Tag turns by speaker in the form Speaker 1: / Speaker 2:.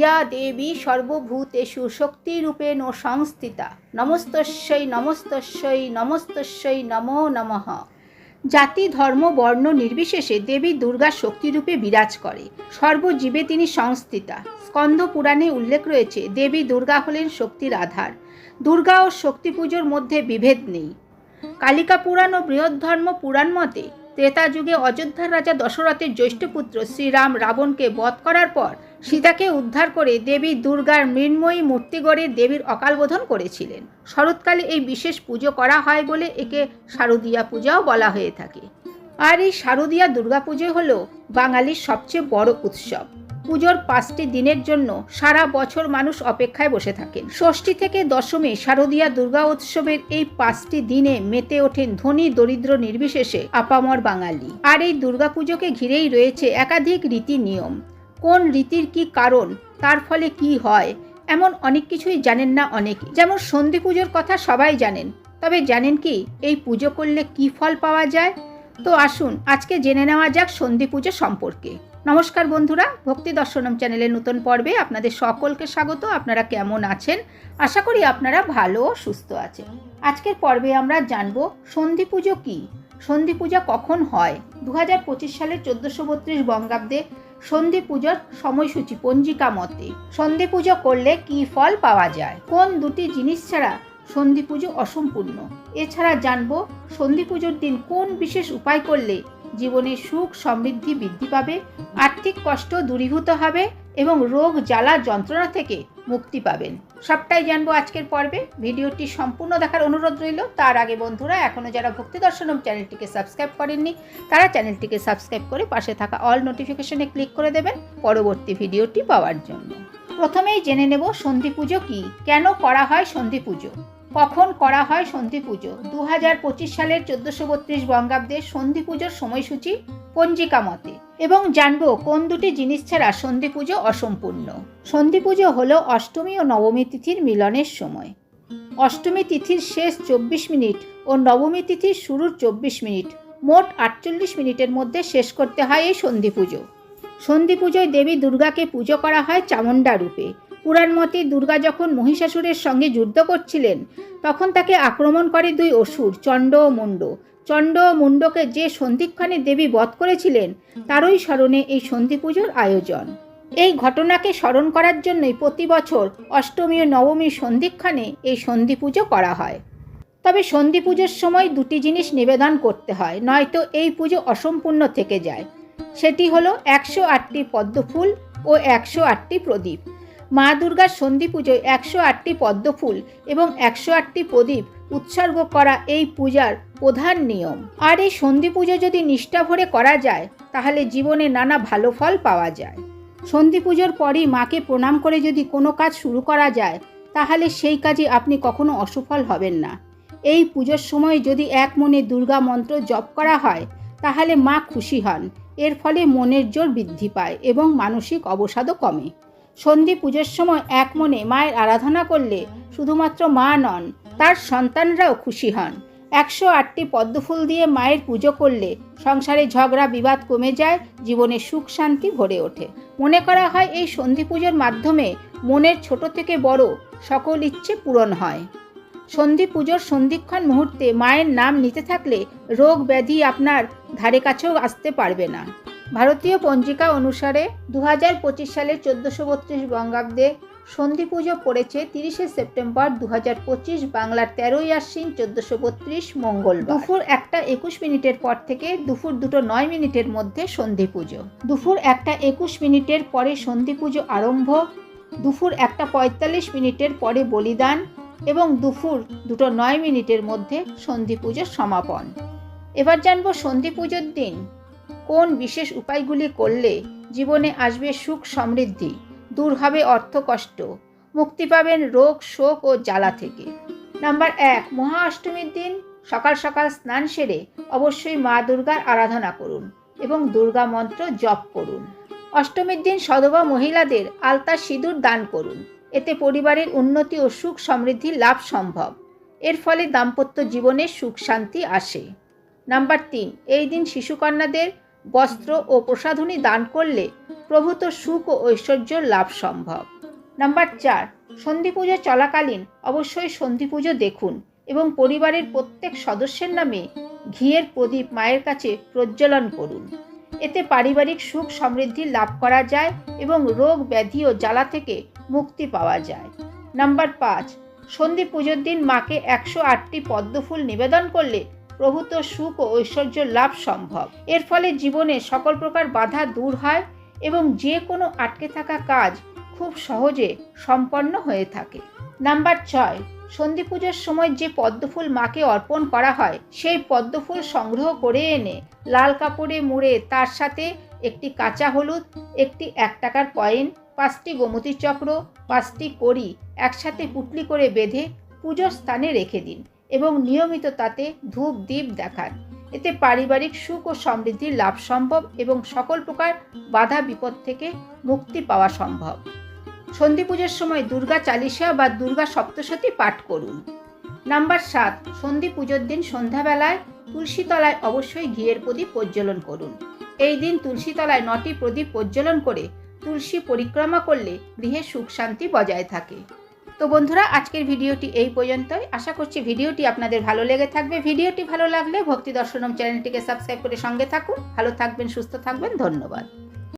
Speaker 1: ইয়া দেবী সর্বভূতেষু শক্তিরূপেণ সংস্থিতা। নমস্তস্যৈ নমস্তস্যৈ নমস্তস্যৈ নমো নমঃ। জাতি, ধর্ম, বর্ণ নির্বিশেষে দেবী দুর্গা শক্তিরূপে বিরাজ করে। সর্বজীবে তিনি সংস্থিতা। স্কন্দ পুরাণে উল্লেখ রয়েছে, দেবী দুর্গা হলেন শক্তির আধার। দুর্গা ও শক্তি পুজোর মধ্যে বিভেদ নেই। কালিকা পুরাণ ও বৃহদ্ধর্ম পুরাণ মতে, ত্রেতা যুগে অযোধ্যার রাজা দশরথের জ্যৈষ্ঠ পুত্র শ্রীরাম রাবণকে বধ করার পর সীতাকে উদ্ধার করে দেবী দুর্গার মৃন্ময়ী মূর্তি গড়ে দেবীর অকালবোধন করেছিলেন। শরৎকালে এই বিশেষ পুজো করা হয় বলে একে শারদীয়া পূজাও বলা হয়ে থাকে। আর এই শারদীয়া দুর্গাপুজো হল বাঙালির সবচেয়ে বড় উৎসব। পুজোর পাঁচটি দিনের জন্য সারা বছর মানুষ অপেক্ষায় বসে থাকেন। ষষ্ঠী থেকে দশমী শারদীয়া দুর্গা উৎসবের এই পাঁচটি দিনে মেতে ওঠেন ধনী, দরিদ্র, নির্বিশেষে আপামর বাঙালি। আর এই দুর্গাপুজোকে ঘিরেই রয়েছে একাধিক রীতি নিয়ম। কোন রীতির কি কারণ, তার ফলে কি হয়, এমন অনেক কিছুই জানেন না অনেকে। যেমন সন্ধি পুজোর কথা সবাই জানেন, তবে জানেন কি, এই পুজো করলে কি ফল পাওয়া যায়? তো আসুন, আজকে জেনে নেওয়া যাক সন্ধি পুজো সম্পর্কে। নমস্কার বন্ধুরা, ভক্তি দর্শনম চ্যানেলের নতুন পর্বে আপনাদের সকলকে স্বাগত। আপনারা কেমন আছেন? আশা করি আপনারা ভালো ও সুস্থ আছেন। আজকের পর্বে আমরা জানব সন্ধি পুজো কী? সন্ধি পূজা কখন হয়? দু হাজার পঁচিশ সালের চোদ্দোশো বত্রিশ বঙ্গাব্দে সন্ধি পুজোর সময়সূচি পঞ্জিকা মতে। সন্ধি পুজো করলে কি ফল পাওয়া যায়? কোন দুটি জিনিস ছাড়া সন্ধি পুজো অসম্পূর্ণ? এছাড়া জানব, সন্ধি পুজোর দিন কোন বিশেষ উপায় করলে জীবনে সুখ সমৃদ্ধি বৃদ্ধি পাবে, আর্থিক কষ্ট দূরীভূত হবে এবং রোগ জ্বালা যন্ত্রণা থেকে মুক্তি পাবেন। সবটাই জানব আজকের পর্বে। ভিডিওটি সম্পূর্ণ দেখার অনুরোধ রইল। তার আগে বন্ধুরা এখনও যারা ভক্তি দর্শনম চ্যানেলটিকে সাবস্ক্রাইব করেননি, তারা চ্যানেলটিকে সাবস্ক্রাইব করে পাশে থাকা অল নোটিফিকেশনে ক্লিক করে দেবেন পরবর্তী ভিডিওটি পাওয়ার জন্য। প্রথমেই জেনে নেব সন্ধি পুজো কী? কেন করা হয় সন্ধি পুজো? কখন করা হয় সন্ধি পুজো? দু হাজার পঁচিশ সালের চোদ্দোশো বত্রিশ বঙ্গাব্দে সন্ধি পুজোর সময়সূচি পঞ্জিকা মতে এবং জানব কোন দুটি জিনিস ছাড়া সন্ধি পুজো অসম্পূর্ণ। সন্ধি পুজো হলো অষ্টমী ও নবমী তিথির মিলনের সময়। অষ্টমী তিথির শেষ চব্বিশ মিনিট ও নবমী তিথির শুরুর চব্বিশ মিনিট মোট আটচল্লিশ মিনিটের মধ্যে শেষ করতে হয় এই সন্ধি পুজো। সন্ধি পুজোয় দেবী দুর্গাকে পুজো করা হয় চামুণ্ডা রূপে। পুরাণ মতে দুর্গা যখন মহিষাসুরের সঙ্গে যুদ্ধ করছিলেন, তখন তাকে আক্রমণ করে দুই অসুর, চণ্ড ও মুণ্ড। চণ্ড ও মুণ্ডকে যে সন্ধিক্ষণে দেবী বধ করেছিলেন, তারই স্মরণে এই সন্ধি পুজোর আয়োজন। এই ঘটনাকে স্মরণ করার জন্যই প্রতি বছর অষ্টমী ও নবমী সন্ধিক্ষণে এই সন্ধি পুজো করা হয়। তবে সন্ধি পুজোর সময় দুটি জিনিস নিবেদন করতে হয়, নয়তো এই পুজো অসম্পূর্ণ থেকে যায়। সেটি হলো একশো আটটি পদ্মফুল ও একশো আটটি প্রদীপ। মা দুর্গার সন্ধি পুজোয় একশো আটটি পদ্মফুল এবং একশো আটটি প্রদীপ উৎসর্গ করা এই পূজার প্রধান নিয়ম। আর এই সন্ধি পুজো যদি নিষ্ঠা ভরে করা যায়, তাহলে জীবনে নানা ভালো ফল পাওয়া যায়। সন্ধি পুজোর পরই মাকে প্রণাম করে যদি কোনো কাজ শুরু করা যায়, তাহলে সেই কাজে আপনি কখনো অসফল হবেন না। এই পুজোর সময় যদি এক মনে দুর্গা মন্ত্র জপ করা হয়, তাহলে মা খুশি হন। এর ফলে মনের জোর বৃদ্ধি পায় এবং মানসিক অবসাদও কমে। সন্ধি পুজোর সময় এক মনে মায়ের আরাধনা করলে শুধুমাত্র মা নন, তার সন্তানরাও খুশি হন। একশো আটটি পদ্মফুল দিয়ে মায়ের পুজো করলে সংসারে ঝগড়া বিবাদ কমে যায়, জীবনে সুখ শান্তি ভরে ওঠে। মনে করা হয় এই সন্ধি পুজোর মাধ্যমে মনের ছোট থেকে বড় সকল ইচ্ছে পূরণ হয়। সন্ধি পুজোর সন্ধিক্ষণ মুহূর্তে মায়ের নাম নিতে থাকলে রোগ ব্যাধি আপনার ধারে কাছেও আসতে পারবে না। ভারতীয় পঞ্জিকা অনুসারে দু হাজার পঁচিশ সালের চোদ্দোশো বত্রিশ বঙ্গাব্দে সন্ধি পুজো পড়েছে তিরিশে সেপ্টেম্বর দু হাজার পঁচিশ বাংলার তেরোই আশ্বিন চোদ্দোশো বত্রিশ মঙ্গল দুপুর একটা একুশ মিনিটের পর থেকে দুপুর দুটো নয় মিনিটের মধ্যে সন্ধি পুজো। দুপুর একটা একুশ মিনিটের পরে সন্ধি পুজো আরম্ভ, দুপুর একটা পঁয়তাল্লিশ মিনিটের পরে বলিদান এবং দুপুর দুটো নয় মিনিটের মধ্যে সন্ধি পুজোর সমাপন। এবার জানব সন্ধি পুজোর দিন। কোন বিশেষ উপায়গুলি করলে জীবনে আসবে সুখ সমৃদ্ধি, দূর হবে অর্থ কষ্ট, মুক্তি পাবেন রোগ, শোক ও জ্বালা থেকে। নাম্বার এক মহা অষ্টমীর দিন সকাল সকাল স্নান সেরে অবশ্যই মা দুর্গার আরাধনা করুন এবং দুর্গা মন্ত্র জপ করুন। অষ্টমীর দিন সদবা মহিলাদের আলতা সিঁদুর দান করুন। এতে পরিবারের উন্নতি ও সুখ সমৃদ্ধি লাভ সম্ভব। এর ফলে দাম্পত্য জীবনে সুখ শান্তি আসে। নাম্বার তিন, এই দিন শিশুকন্যাদের বস্ত্র ও প্রসাধনী দান করলে প্রভূত সুখ ও ঐশ্বর্য লাভ সম্ভব। নাম্বার চার সন্ধি পুজো চলাকালীন অবশ্যই সন্ধি পুজো দেখুন এবং পরিবারের প্রত্যেক সদস্যের নামে ঘিয়ের প্রদীপ মায়ের কাছে প্রজ্বলন করুন। এতে পারিবারিক সুখ সমৃদ্ধি লাভ করা যায় এবং রোগ ব্যাধি ও জ্বালা থেকে মুক্তি পাওয়া যায়। নাম্বার পাঁচ সন্ধি পুজোর দিন মাকে একশো আটটি পদ্মফুল নিবেদন করলে প্রভূত সুখ ও ঐশ্বর্য লাভ সম্ভব। এর ফলে জীবনে সকল প্রকার বাধা দূর হয় এবং যে কোনো আটকে থাকা কাজ খুব সহজে সম্পন্ন হয়ে থাকে। নাম্বার ছয়, সন্ধি পুজোর সময় যে পদ্মফুল মাকে অর্পণ করা হয়, সেই পদ্মফুল সংগ্রহ করে এনে লাল কাপড়ে মুড়ে তার সাথে একটি কাঁচা হলুদ, একটি এক টাকার কয়েন, পাঁচটি গোমতী চক্র, পাঁচটি কড়ি একসাথে পুটলি করে বেঁধে পুজোর স্থানে রেখে দিন। এবং নিয়মিত তাতে ধূপ দ্বীপ দেখান। এতে পারিবারিক সুখ ও সমৃদ্ধির লাভ সম্ভব এবং সকল প্রকার বাধা, বিপদ থেকে মুক্তি পাওয়া সম্ভব। সন্ধি পুজোর সময় দুর্গা চালিসা বা দুর্গা সপ্তশতী পাঠ করুন। নাম্বার সাত, সন্ধি পুজোর দিন সন্ধ্যাবেলায় তুলসীতলায় অবশ্যই ঘিয়ের প্রদীপ প্রজ্বলন করুন। এই দিন তুলসীতলায় নটি প্রদীপ প্রজ্বলন করে তুলসী পরিক্রমা করলে গৃহে সুখ শান্তি বজায় থাকে। তো বন্ধুরা, আজকের ভিডিওটি এই পর্যন্তই। আশা করছি ভিডিওটি আপনাদের ভালো লেগে থাকবে। ভিডিওটি ভালো লাগলে ভক্তি দর্শনম চ্যানেলটিকে সাবস্ক্রাইব করে সঙ্গে থাকুন। ভালো থাকবেন, সুস্থ থাকবেন। ধন্যবাদ।